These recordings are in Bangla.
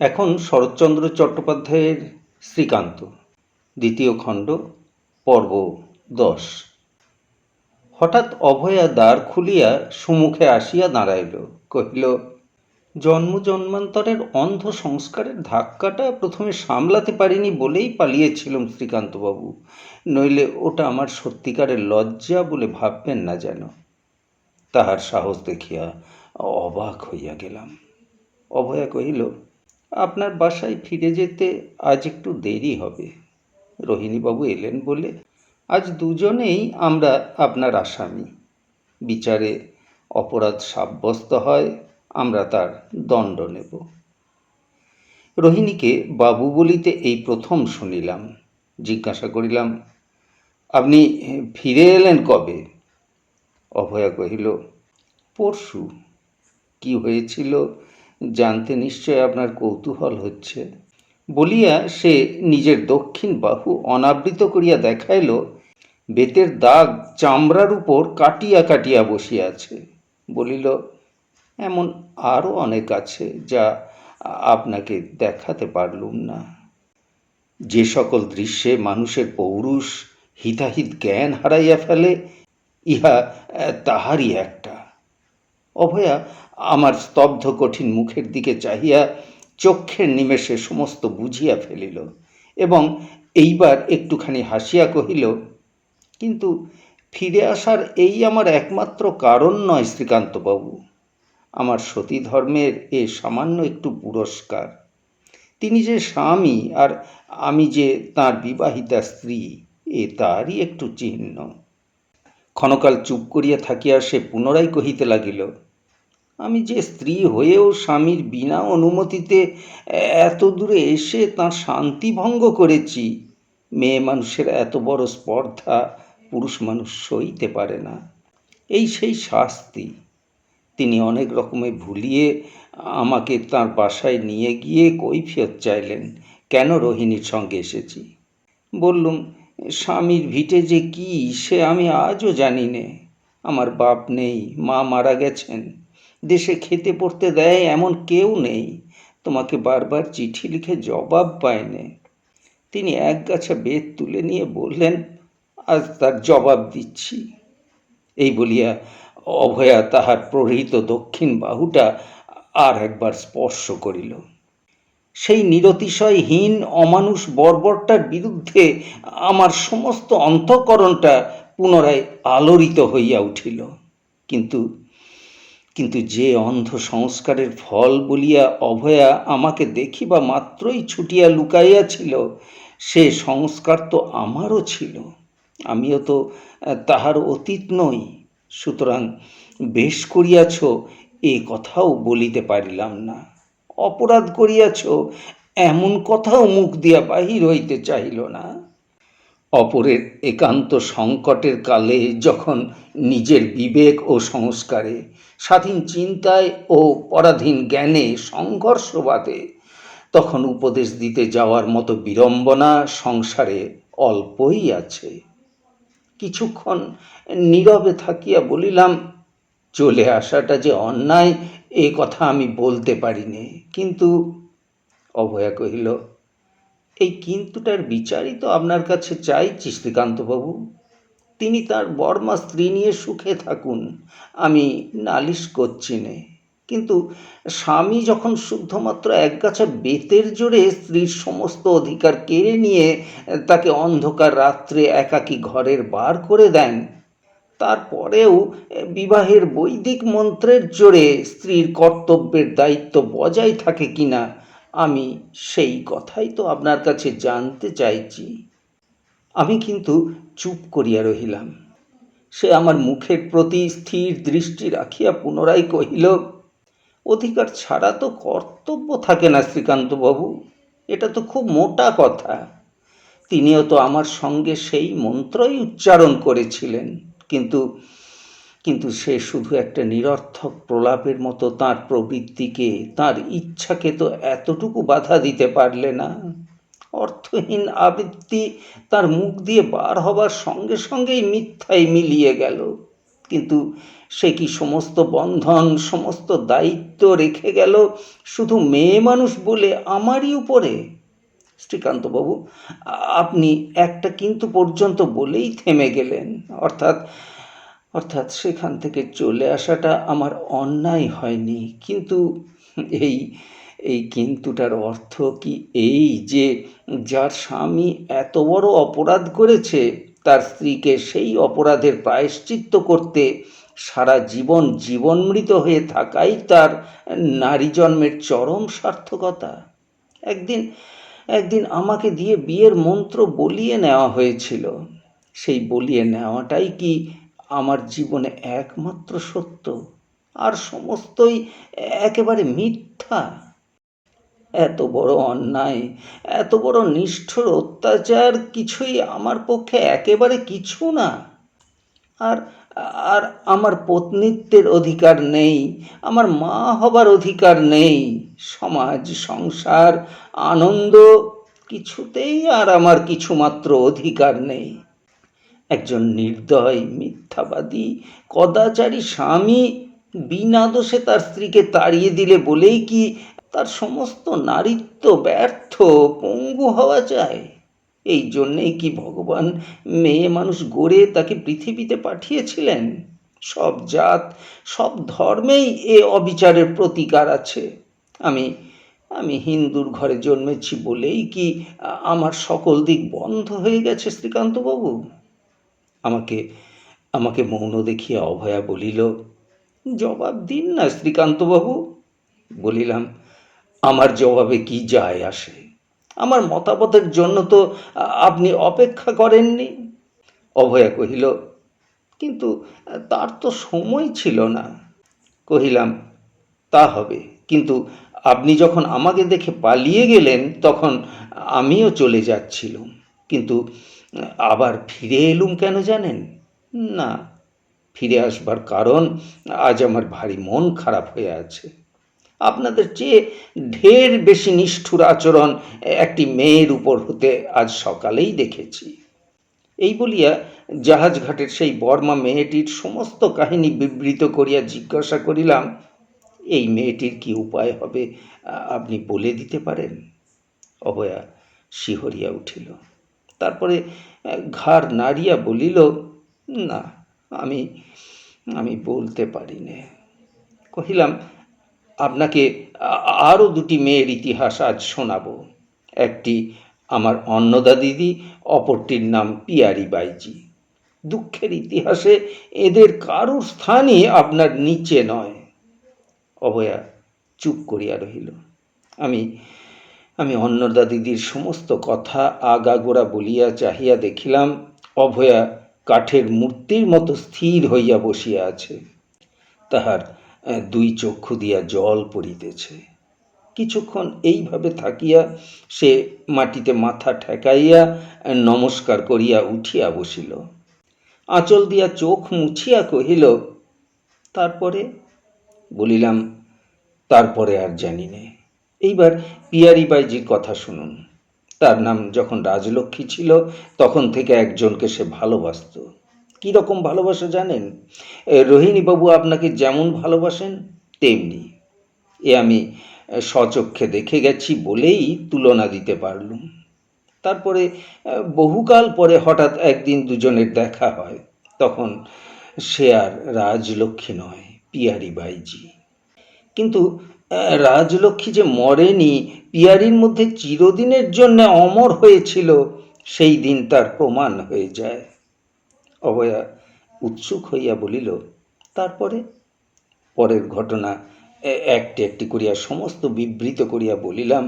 এখন শরৎচন্দ্র চট্টোপাধ্যায়ের শ্রীকান্ত, দ্বিতীয় খণ্ড, পর্ব দশ। হঠাৎ অভয়া দ্বার খুলিয়া সুমুখে আসিয়া দাঁড়াইল, কহিল, জন্ম জন্মান্তরের অন্ধ সংস্কারের ধাক্কাটা প্রথমে সামলাতে পারিনি বলেই পালিয়েছিলাম শ্রীকান্তবাবু। নইলে ওটা আমার সত্যিকারের লজ্জা বলে ভাববেন না যেন। তাহার সাহস দেখিয়া অবাক হইয়া গেলাম। অভয়া কহিল আপনার বাসায় ফিরে যেতে আজ একটু দেরি হবে। রোহিণীবাবু এলেন বলে, আজ দুজনেই আমরা আপনার আসামি। বিচারে অপরাধ সাব্যস্ত হয়, আমরা তার দণ্ড নেব। রোহিণীকে বাবু বলিতে এই প্রথম শুনিলাম। জিজ্ঞাসা করিলাম, আপনি ফিরে এলেন কবে? অভয়া কহিল, পরশু। কি হয়েছিল জানতে নিশ্চয় আপনার কৌতূহল হচ্ছে। বলিয়া সে নিজের দক্ষিণ বাহু অনাবৃত করিয়া দেখাইল, বেতের দাগ চামড়ার উপর কাটিয়া কাটিয়া বসিয়াছে বলিল, এমন আরও অনেক আছে যা আপনাকে দেখাতে পারলুম না। যে সকল দৃশ্যে মানুষের পৌরুষ হিতাহিত জ্ঞান হারাইয়া ফেলে, ইহা তাহারই একটা। অভয়া আমার স্তব্ধ কঠিন মুখের দিকে চাহিয়া চক্ষের নিমেষে সমস্ত বুঝিয়া ফেলিল এবং এইবার একটুখানি হাসিয়া কহিল, কিন্তু ফিরে আসার এই আমার একমাত্র কারণ নয় শ্রীকান্তবাবু। আমার সতী ধর্মের এ সামান্য একটু পুরস্কার। তিনি যে স্বামী আর আমি যে তার বিবাহিতা স্ত্রী, এ তারই একটু চিহ্ন। ক্ষণকাল চুপ করিয়া থাকিয়া সে পুনরায় কহিতে লাগিল আমি যে স্ত্রী হয়েও স্বামীর বিনা অনুমতিতে এত দূরে এসে তাঁর শান্তি ভঙ্গ করেছি, মেয়ে মানুষের এত বড় স্পর্ধা পুরুষ মানুষ সইতে পারে না। এই সেই শাস্তি। তিনি অনেক রকমে ভুলিয়ে আমাকে তার বাসায় নিয়ে গিয়ে কৈফিয়ত চাইলেন, কেন রোহিণীর সঙ্গে এসেছি? বললুম, স্বামীর ভিটে যে কি, সে আমি আজও জানি নে। আমার বাপ নেই, মা মারা গেছেন। দেশে খেতে পড়তে দেয় এমন কেউ নেই। তোমাকে বারবার চিঠি লিখে জবাব পায়নি। তিনি এক গাছা বেত তুলে নিয়ে বললেন, আজ তার জবাব দিচ্ছি। এই বলিয়া অভয়া তাহার প্রহৃত দক্ষিণ বাহুটা আর একবার স্পর্শ করিল। সেই নিরতিশয়হীন অমানুষ বর্বরটার বিরুদ্ধে আমার সমস্ত অন্তঃকরণটা পুনরায় আলোড়িত হইয়া উঠিল। কিন্তু কিন্তু যে অন্ধ সংস্কারের ফল বলিয়া অভয়া আমাকে দেখিবা মাত্রই ছুটিয়া লুকাইয়াছিল, সে সংস্কার তো আমারও ছিল, আমিও তো তাহার অতীত নই। সুতরাং বেশ করিয়াছ, এ কথাও বলিতে পারিলাম না। অপরাধ করিয়াছ, এমন কথাও মুখ দিয়া বাহির হইতে চাহিল না। অপরের একান্ত সংকটের কালে যখন নিজের বিবেক ও সংস্কারে, স্বাধীন চিন্তায় ও পরাধীন জ্ঞানে সংঘর্ষ বাধে, তখন উপদেশ দিতে যাওয়ার মতো বিড়ম্বনা সংসারে অল্পই আছে। কিছুক্ষণ নীরবে থাকিয়া বলিলাম, চলে আসাটা যে অন্যায়, এ কথা আমি বলতে পারিনি। কিন্তু অভয়া কহিল এই কিন্তুটার বিচারই তো আপনার কাছে চাইছি শ্রীকান্তবাবু তিনি তার বর্মা স্ত্রী নিয়ে সুখে থাকুন, আমি নালিশ করছি নে। কিন্তু স্বামী যখন শুদ্ধমাত্র একগাছা বেতের জোরে স্ত্রীর সমস্ত অধিকার কেড়ে নিয়ে তাকে অন্ধকার রাত্রে একাকী ঘরের বার করে দেন, তারপরেও বিবাহের বৈদিক মন্ত্রের জোরে স্ত্রীর কর্তব্যের দায়িত্ব বজায় থাকে কিনা আমি সেই কথাই তো আপনার কাছে জানতে চাইছি। আমি কিন্তু চুপ করিয়া রহিলাম। সে আমার মুখের প্রতি স্থির দৃষ্টি রাখিয়া পুনরায় কহিল, অধিকার ছাড়া তো কর্তব্য থাকে না শ্রীকান্তবাবু, এটা তো খুব মোটা কথা। তিনিও তো আমার সঙ্গে সেই মন্ত্রই উচ্চারণ করেছিলেন, কিন্তু কিন্তু সে শুধু একটা নিরর্থক প্রলাপের মতো তার প্রবৃত্তিকে, তার ইচ্ছাকে তো এতটুকু বাধা দিতে পারলে না। অর্থহীন আবৃত্তি তার মুখ দিয়ে বার হবার সঙ্গে সঙ্গেই মিথ্যায় মিলিয়ে গেল। কিন্তু সে কি সমস্ত বন্ধন, সমস্ত দায়িত্ব রেখে গেল শুধু মেয়ে মানুষ বলে আমারই উপরে? শ্রীকান্তবাবু আপনি একটা কিন্তু পর্যন্ত বলেই থেমে গেলেন। অর্থাৎ অর্থাৎ সেখান থেকে চলে আসাটা আমার অন্যায় হয়নি। কিন্তু এই এই কিন্তুটার অর্থ কি এই যে যার স্বামী এত বড় অপরাধ করেছে, তার স্ত্রীকে সেই অপরাধের প্রায়শ্চিত্ত করতে সারা জীবন জীবনমৃত হয়ে থাকাই তার নারী জন্মের চরম সার্থকতা। একদিন একদিন আমাকে দিয়ে বিয়ের মন্ত্র বলিয়ে নেওয়া হয়েছিল। সেই বলিয়ে নেওয়াটাই কি আমার জীবনে একমাত্র সত্য আর সমস্তই একেবারে মিথ্যা। এত বড় অন্যায়, এত বড় নিষ্ঠুর অত্যাচার কিছুই আমার পক্ষে একেবারে কিছু না। আর আর আমার পত্নীত্বের অধিকার নেই, আমার মা হবার অধিকার নেই, সমাজ, সংসার, আনন্দ কিছুতেই আর আমার কিছুমাত্র অধিকার নেই। একজন নির্দয় মিথ্যাবাদী, কদাচারী স্বামী বিনা দোষে তার স্ত্রীকে তাড়িয়ে দিলে বলেই কি তার সমস্ত নারীত্ব ব্যর্থ, পঙ্গু হওয়া যায়? এই জন্যেই কি ভগবান মেয়ে মানুষ গড়ে তাকে পৃথিবীতে পাঠিয়েছিলেন? সব জাত, সব ধর্মেই এ অবিচারের প্রতিকার আছে। আমি আমি হিন্দুর ঘরে জন্মেছি বলেই কি আমার সকল দিক বন্ধ হয়ে গেছে শ্রীকান্তবাবু? আমাকে আমাকে মৌন দেখিয়া অভয়া বলিল, জবাব দিন না শ্রীকান্তবাবু। বলিলাম, আমার জবাবে কি যায় আসে? আমার মতামতের জন্য তো আপনি অপেক্ষা করেননি। অভয়া কহিল, কিন্তু তার তো সময় ছিল না। কহিলাম, তা হবে, কিন্তু আপনি যখন আমাকে দেখে পালিয়ে গেলেন, তখন আমিও চলে যাচ্ছিলুম। কিন্তু আবার ফিরে এলুম কেন জানেন? না, ফিরে আসবার কারণ আজ আমার ভারী মন খারাপ হয়ে আছে। আপনাদের চেয়ে ঢের বেশি নিষ্ঠুর আচরণ একটি মেয়ের উপর হতে আজ সকালেই দেখেছি। এই বলিয়া জাহাজঘাটের সেই বর্মা মেয়েটির সমস্ত কাহিনী বিবৃত করিয়া জিজ্ঞাসা করিলাম, এই মেয়েটির কি উপায় হবে আপনি বলে দিতে পারেন? অভয়া শিহরিয়া উঠিল। তারপরে ঘাড় নাড়িয়া বলিল, না, আমি আমি বলতে পারি নে কহিলাম, আপনাকে আরও দুটি মেয়ের ইতিহাস আজ শোনাব। একটি আমার অন্নদা দিদি, অপরটির নাম পিয়ারি বাইজি। দুঃখের ইতিহাসে এদের কারুর স্থানই আপনার নিচে নয়। অভয়া চুপ করিয়া রহিল। আমি আমি অন্নদা দিদির সমস্ত কথা আগাগোড়া বলিয়া চাহিয়া দেখিলাম, অভয়া কাঠের মূর্তির মতো স্থির হইয়া বসিয়া আছে। তাহার দুই চক্ষু দিয়া জল পড়িতেছে। কিছুক্ষণ এইভাবে থাকিয়া সে মাটিতে মাথা ঠেকাইয়া নমস্কার করিয়া উঠিয়া বসিল। আঁচল দিয়া চোখ মুছিয়া কহিল, তারপরে? বলিলাম, তারপরে আর জানি নে। এইবার পিয়ারি বাইজির কথা শুনুন। তার নাম যখন রাজলক্ষ্মী ছিল, তখন থেকে একজনকে সে ভালোবাসত। কী রকম ভালোবাসা জানেন? রোহিণীবাবু আপনাকে যেমন ভালোবাসেন, তেমনি। এ, আমি স্বচক্ষে দেখে গেছি বলেই তুলনা দিতে পারলুম। তারপরে বহুকাল পরে হঠাৎ একদিন দুজনের দেখা হয়। তখন সে আর রাজলক্ষ্মী নয়, পিয়ারি বাইজি। কিন্তু রাজলক্ষ্মী যে মরেনি, পিয়ারির মধ্যে চিরদিনের জন্য অমর হয়েছিল, সেই দিন তার প্রমাণ হয়ে যায়। অভয়া উৎসুক হইয়া বলিল, তারপরে? পরের ঘটনা একটি একটি করিয়া সমস্ত বিবৃত করিয়া বলিলাম,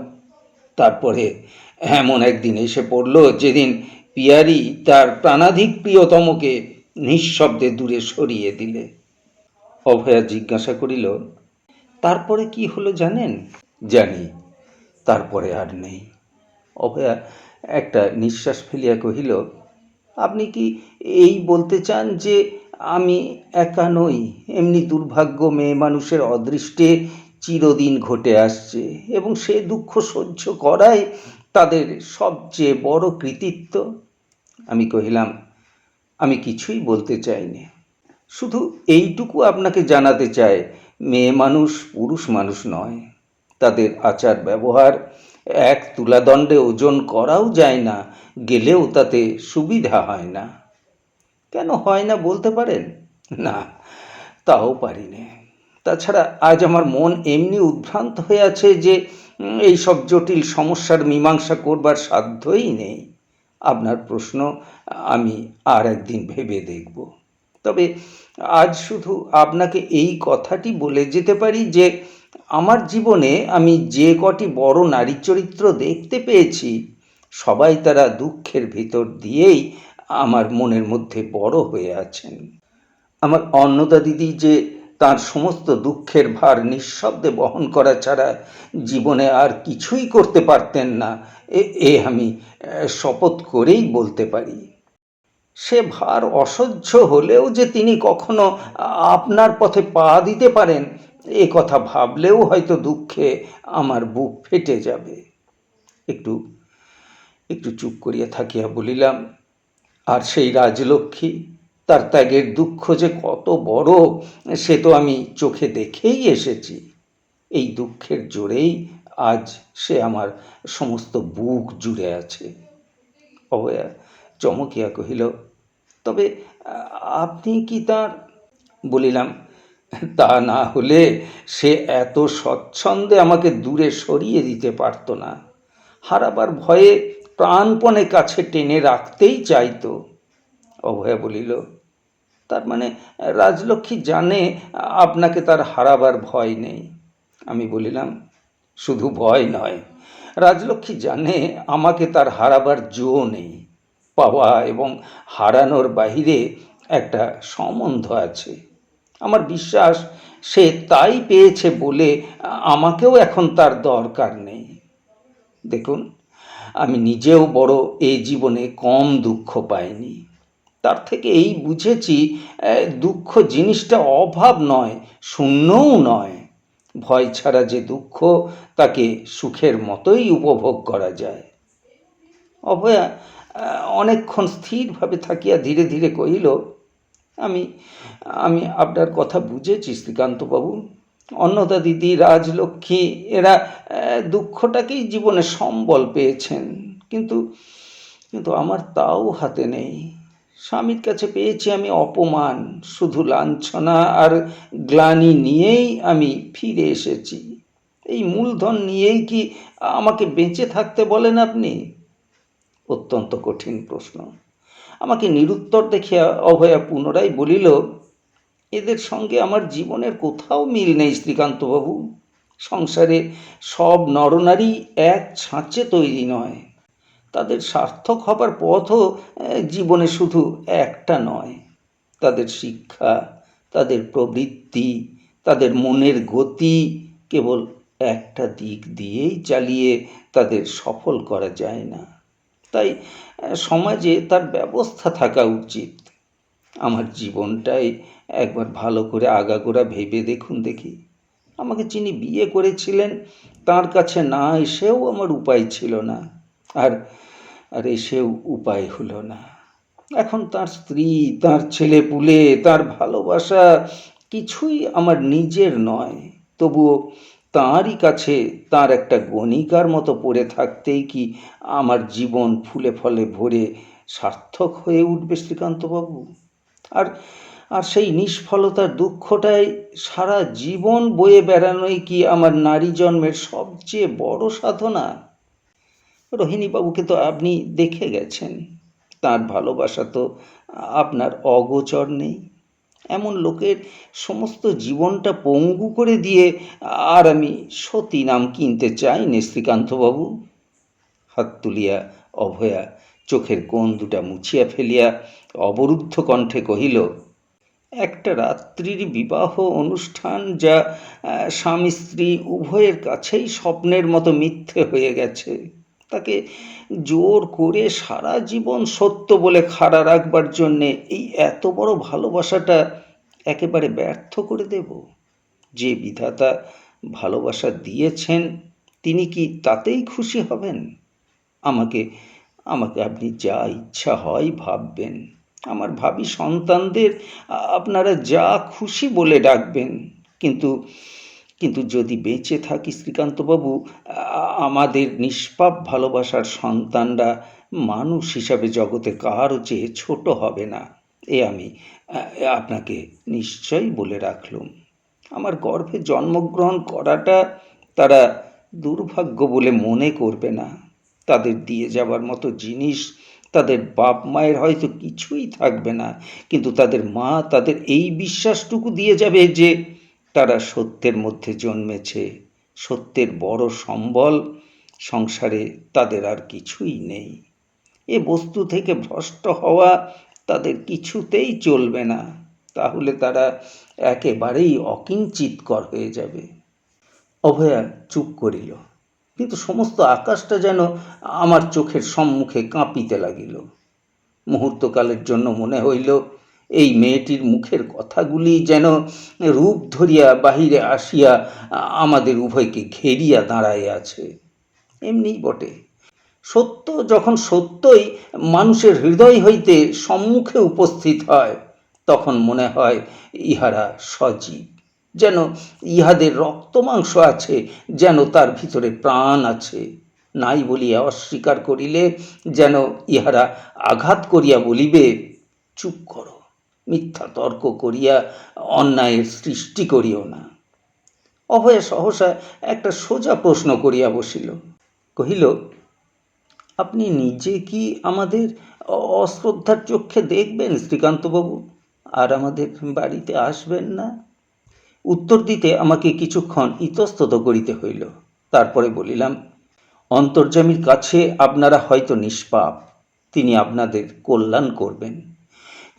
তারপরে এমন একদিন এসে পড়ল, যেদিন পিয়ারি তার প্রাণাধিক প্রিয়তমকে নিঃশব্দে দূরে সরিয়ে দিলে। অভয়া জিজ্ঞাসা করিল তারপরে কি হলো জানেন? জানি, তারপরে আর নেই। অভয়া একটা নিঃশ্বাস ফেলিয়া কহিল, আপনি কি এই বলতে চান যে আমি একা নই? এমনি দুর্ভাগ্য মেয়ে মানুষের অদৃষ্টে চিরদিন ঘটে আসছে এবং সে দুঃখ সহ্য করাই তাদের সবচেয়ে বড় কৃতিত্ব। আমি কহিলাম, আমি কিছুই বলতে চাইনি। শুধু এইটুকু আপনাকে জানাতে চাই মেয়ে মানুষ পুরুষ মানুষ নয়। তাদের আচার ব্যবহার এক তুলাদণ্ডে ওজন করাও যায় না, গেলেও তাতে সুবিধা হয় না। কেন হয় না বলতে পারেন? না, তাও পারি না তাছাড়া আজ আমার মন এমনি উদ্ভ্রান্ত হয়ে আছে যে এই সব জটিল সমস্যার মীমাংসা করবার সাধ্যই নেই। আপনার প্রশ্ন আমি আর একদিন ভেবে দেখব। তবে আজ শুধু আপনাকে এই কথাটি বলে যেতে পারি যে, আমার জীবনে আমি যে কটি বড় নারী চরিত্র দেখতে পেয়েছি, সবাই তারা দুঃখের ভিতর দিয়েই আমার মনের মধ্যে বড় হয়ে আছেন। আমার অন্নদা দিদি যে তার সমস্ত দুঃখের ভার নিঃশব্দে বহন করা ছাড়া জীবনে আর কিছুই করতে পারতেন না, এ আমি শপথ করেই বলতে পারি। সে ভার অসহ্য হলেও যে তিনি কখনো আপনার পথে পা দিতে পারেন, এ কথা ভাবলেও হয়তো দুঃখে আমার বুক ফেটে যাবে। একটু একটু চুপ করিয়া থাকিয়া বলিলাম, আর সেই রাজলক্ষ্মী, তার ত্যাগের দুঃখ যে কত বড়, সে তো আমি চোখে দেখেই এসেছি। এই দুঃখের জোরেই আজ সে আমার সমস্ত বুক জুড়ে আছে। অভয়া চমকিয়া কহিল, তবে আপনি কি তার বলিলাম, তা না হলে সে এত স্বচ্ছন্দে আমাকে দূরে সরিয়ে দিতে পারতো না। হারাবার ভয়ে প্রাণপণে কাছে টেনে রাখতেই চাইত অভয়া বলিল, তার মানে রাজলক্ষ্মী জানে আপনাকে তার হারাবার ভয় নেই আমি বলিলাম, শুধু ভয় নয়, রাজলক্ষ্মী জানে আমাকে তার হারাবার জো নেই। পাওয়া এবং হারানোর বাহিরে একটা সম্বন্ধ আছে। আমার বিশ্বাস সে তাই পেয়েছে বলে আমাকেও এখন তার দরকার নেই। দেখুন, আমি নিজেও বড় এই জীবনে কম দুঃখ পাইনি। তার থেকে এই বুঝেছি দুঃখ জিনিসটা অভাব নয়, শূন্যও নয়। ভয় ছাড়া যে দুঃখ, তাকে সুখের মতোই উপভোগ করা যায়। অভয়া অনেকক্ষণ স্থিরভাবে থাকিয়া ধীরে ধীরে কহিল, আমি আমি আপনার কথা বুঝেছি শ্রীকান্তবাবু। অন্নদা দিদি, রাজলক্ষ্মী, এরা দুঃখটাকেই জীবনে সম্বল পেয়েছেন। কিন্তু কিন্তু আমার তাও হাতে নেই। স্বামীর কাছে পেয়েছি আমি অপমান, শুধু লাঞ্ছনা আর গ্লানি নিয়েই আমি ফিরে এসেছি। এই মূলধন নিয়েই কি আমাকে বেঁচে থাকতে বলেন আপনি? অত্যন্ত কঠিন প্রশ্ন। আমাকে নিরুত্তর দেখিয়া অভয়া পুনরায় বলিল, এদের সঙ্গে আমার জীবনের কোথাও মিল নেই শ্রীকান্তবাবু। সংসারে সব নরনারী এক ছাঁচে তৈরি নয়। তাদের সার্থক হবার পথও জীবনে শুধু একটা নয়। তাদের শিক্ষা, তাদের প্রবৃত্তি, তাদের মনের গতি কেবল একটা দিক দিয়েই চালিয়ে তাদের সফল করা যায় না। তাই সমাজে তার ব্যবস্থা থাকা উচিত। আমার জীবনটাই একবার ভালো করে আগাগোড়া ভেবে দেখুন দেখি। আমাকে যিনি বিয়ে করেছিলেন, তার কাছে না এসেও আমার উপায় ছিল না। আর আর এসেও উপায় হলো না। এখন তার স্ত্রী, তার ছেলে পুলে তার ভালোবাসা কিছুই আমার নিজের নয়। তবুও তাঁরই কাছে তার একটা গণিকার মতো পড়ে থাকতেই কি আমার জীবন ফুলে ফলে ভরে সার্থক হয়ে উঠবে শ্রীকান্তবাবু? আর আর সেই নিষ্ফলতার দুঃখটাই সারা জীবন বয়ে বেড়ানোই কি আমার নারী জন্মের সবচেয়ে বড় সাধনা? রোহিণীবাবুকে তো আপনি দেখে গেছেন। তার ভালোবাসা তো আপনার অগোচর নেই। এমন লোকের সমস্ত জীবনটা পঙ্গু করে দিয়ে আর আমি সতী নাম কিনতে চাই নে শ্রীকান্তবাবু হাত তুলিয়া অভয়া চোখের কোণ দুটা মুছিয়া ফেলিয়া অবরুদ্ধ কণ্ঠে কহিল, একটা রাত্রির বিবাহ অনুষ্ঠান যা স্বামী স্ত্রী উভয়ের কাছেই স্বপ্নের মতো মিথ্যে হয়ে গেছে। তাকে জোর করে সারা জীবন সত্য বলে খাড়া রাখবার জন্যে এই এত বড় ভালোবাসাটা একেবারে ব্যর্থ করে দেব। যে বিধাতা ভালোবাসা দিয়েছেন, তিনি কি তাতেই খুশি হবেন? আমাকে আমাকে আপনি যা ইচ্ছা হয় ভাববেন। আমার ভাবি সন্তানদের আপনারা যা খুশি বলে ডাকবেন, কিন্তু কিন্তু যদি বেঁচে থাকি শ্রীকান্তবাবু আমাদের নিষ্পাপ ভালোবাসার সন্তানরা মানুষ হিসাবে জগতে কারও চেয়ে ছোট হবে না। এ আমি আপনাকে নিশ্চয়ই বলে রাখলুম। আমার গর্ভে জন্মগ্রহণ করাটা তারা দুর্ভাগ্য বলে মনে করবে না। তাদের দিয়ে যাবার মতো জিনিস তাদের বাপ মায়ের হয়তো কিছুই থাকবে না। কিন্তু তাদের মা তাদের এই বিশ্বাসটুকু দিয়ে যাবে যে তারা সত্যের মধ্যে জন্মেছে, সত্যের বড় সম্বল, সংসারে তাদের আর কিছুই নেই। এ বস্তু থেকে ভ্রষ্ট হওয়া তাদের কিছুতেই চলবে না, তাহলে তারা একেবারেই অকিঞ্চিতকর হয়ে যাবে। অভয়া চুপ করিল, কিন্তু সমস্ত আকাশটা যেন আমার চোখের সম্মুখে কাঁপিতে লাগিল। মুহূর্তকালের জন্য মনে হইল এই মেয়েটির মুখের কথাগুলি যেন রূপ ধরিয়া বাহিরে আসিয়া আমাদের উভয়কে ঘেরিয়া দাঁড়াইয়া আছে। এমনিই বটে। সত্য যখন সত্যই মানুষের হৃদয় হইতে সম্মুখে উপস্থিত হয়, তখন মনে হয় ইহারা সজীব, যেন ইহাদের রক্ত মাংস আছে, যেন তার ভিতরে প্রাণ আছে। নাই বলিয়া অস্বীকার করিলে যেন ইহারা আঘাত করিয়া বলিবে, চুপ করো। মিথ্যা তর্ক করিয়া অন্যায়ের সৃষ্টি করিও না। অভয় সহসা একটা সোজা প্রশ্ন করিয়া বসিল। কহিল, আপনি নিজে কি আমাদের অশ্রদ্ধার চক্ষে দেখবেন শ্রীকান্তবাবু? আর আমাদের বাড়িতে আসবেন না? উত্তর দিতে আমাকে কিছুক্ষণ ইতস্তত করিতে হইল। তারপরে বলিলাম, অন্তর্যামীর কাছে আপনারা হয়তো নিষ্পাপ। তিনি আপনাদের কল্যাণ করবেন।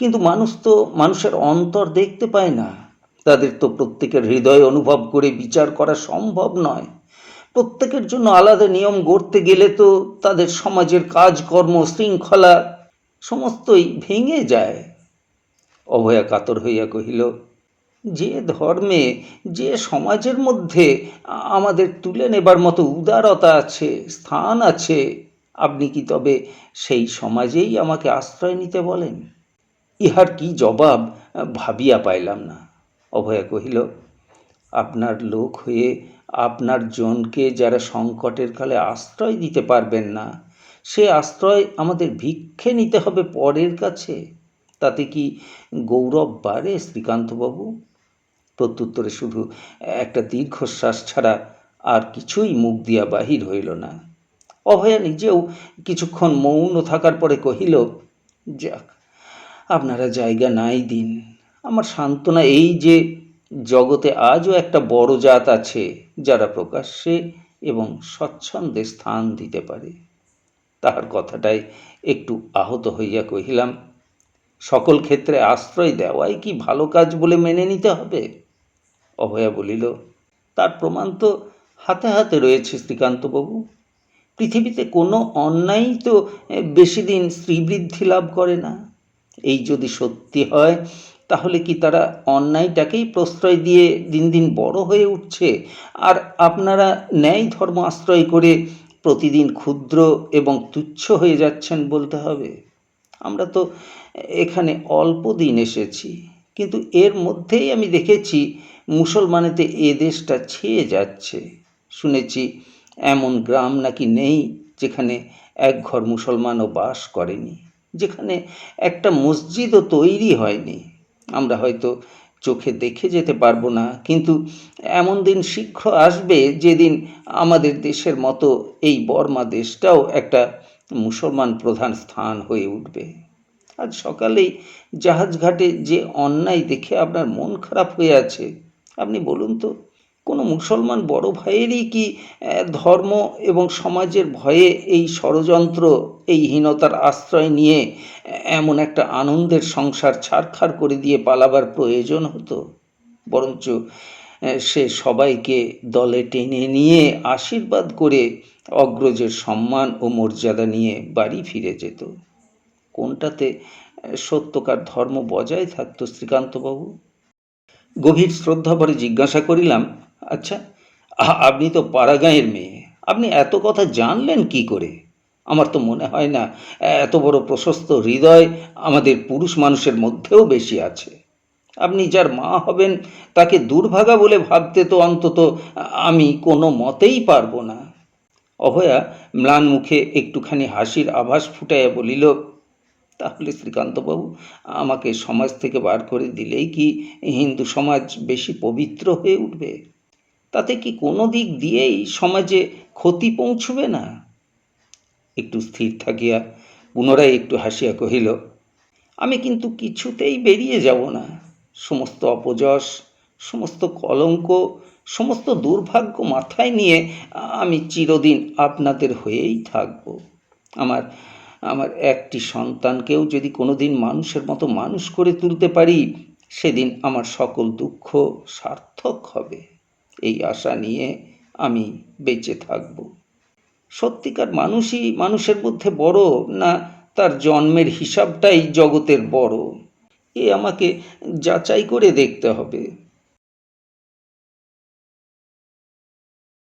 কিন্তু মানুষ তো মানুষের অন্তর দেখতে পায় না। তাদের তো প্রত্যেকের হৃদয় অনুভব করে বিচার করা সম্ভব নয়। প্রত্যেকের জন্য আলাদা নিয়ম গড়তে গেলে তো তাদের সমাজের কাজকর্ম শৃঙ্খলা সমস্তই ভেঙে যায়। অভয়া কাতর হইয়া কহিল, যে ধর্মে, যে সমাজের মধ্যে আমাদের তুলে নেবার মতো উদারতা আছে, স্থান আছে, আপনি কি তবে সেই সমাজেই আমাকে আশ্রয় নিতে বলেন? ইহার কি জবাব ভাবিয়া পাইলাম না। অভয়া কহিল, আপনার লোক হয়ে আপনার জনকে যারা সংকটের কালে আশ্রয় দিতে পারবেন না, সে আশ্রয় আমাদের ভিক্ষে নিতে হবে পরের কাছে। তাতে কি গৌরব বাড়ে শ্রীকান্তবাবু? প্রত্যুত্তরে শুধু, একটা দীর্ঘশ্বাস ছাড়া আর কিছুই মুখ দিয়া বাহির হইল না। অভয়া নিজেও কিছুক্ষণ মৌন থাকার পরে কহিল, যাক আপনারা জায়গা নাই দিন। আমার সান্ত্বনা এই যে, জগতে আজও একটা বড় জাত আছে, যারা প্রকাশ্যে এবং স্বচ্ছন্দে স্থান দিতে পারে। তাহার কথাটাই একটু আহত হইয়া কহিলাম, সকল ক্ষেত্রে আশ্রয় দেওয়াই কি ভালো কাজ বলে মেনে নিতে হবে? অভয়া বলিল, তার প্রমাণ তো হাতে হাতে রয়েছে শ্রীকান্তবাবু। পৃথিবীতে কোনো অন্যায়ই তো বেশি দিন শ্রীবৃদ্ধি লাভ করে না। এই যদি সত্যি হয়, তাহলে কি তারা অন্যায়টাকেই প্রশ্রয় দিয়ে দিন দিন বড় হয়ে উঠছে? আর আপনারা ন্যায় ধর্ম আশ্রয় করে প্রতিদিন ক্ষুদ্র এবং তুচ্ছ হয়ে যাচ্ছেন বলতে হবে। আমরা তো এখানে অল্প দিন এসেছি, কিন্তু এর মধ্যেই আমি দেখেছি মুসলমানেতে এ দেশটা ছেয়ে যাচ্ছে। শুনেছি এমন গ্রাম নাকি নেই যেখানে এক ঘর মুসলমানও বাস করেনি। যেখানে একটা মসজিদও তৈরি হয়নি। আমরা হয়তো চোখে দেখে যেতে পারব না, কিন্তু এমন দিন শীঘ্র আসবে যেদিন আমাদের দেশের মতো এই বর্মা দেশটাও একটা মুসলমান প্রধান স্থান হয়ে উঠবে। আজ সকালেই জাহাজঘাটে যে অন্যায় দেখে আপনার মন খারাপ হয়ে আছে, আপনি বলুন তো। কোনো মুসলমান বড় ভাইয়েরই কি ধর্ম এবং সমাজের ভয়ে এই ষড়যন্ত্র, এই হীনতার আশ্রয় নিয়ে এমন একটা আনন্দের সংসার ছাড়খাড় করে দিয়ে পালাবার প্রয়োজন হতো? বরঞ্চ সে সবাইকে দলে টেনে নিয়ে আশীর্বাদ করে অগ্রজের সম্মান ও মর্যাদা নিয়ে বাড়ি ফিরে যেত। কোনটাতে সত্যকার ধর্ম বজায় থাকতো শ্রীকান্তবাবু? গভীর শ্রদ্ধা ভরে জিজ্ঞাসা করিলাম আচ্ছা আপনি তো পাড়াগাঁয়ের মেয়ে। আপনি এত কথা জানলেন কি করে? আমার তো মনে হয় না, এত বড় প্রশস্ত হৃদয় আমাদের পুরুষ মানুষের মধ্যেও বেশি আছে। আপনি যার মা হবেন, তাকে দুর্ভাগা বলে ভাবতে তো অন্তত আমি কোনো মতেই পারব না। অভয়া ম্লান মুখে একটুখানি হাসির আভাস ফুটাইয়া বলিল, তাহলে শ্রীকান্তবাবু, আমাকে সমাজ থেকে বার করে দিলেই কি হিন্দু সমাজ বেশি পবিত্র হয়ে উঠবে? তাতে কি কোনো দিক দিয়েই সমাজে ক্ষতি পৌঁছবে না? একটু স্থির থাকিয়া পুনরায় একটু হাসিয়া কহিল, আমি কিন্তু কিছুতেই বেরিয়ে যাব না। সমস্ত অপযশ, সমস্ত কলঙ্ক, সমস্ত দুর্ভাগ্য মাথায় নিয়ে আমি চিরদিন আপনাদের হয়েই থাকব। আমার আমার একটি সন্তানকেও যদি কোনোদিন মানুষের মতো মানুষ করে তুলতে পারি, সেদিন আমার সকল দুঃখ সার্থক হবে। এই আশা নিয়ে আমি বেঁচে থাকব। সত্যিকার মানুষই মানুষের মধ্যে বড় না তার জন্মের হিসাবটাই জগতের বড়। এ আমাকে যাচাই করে দেখতে হবে।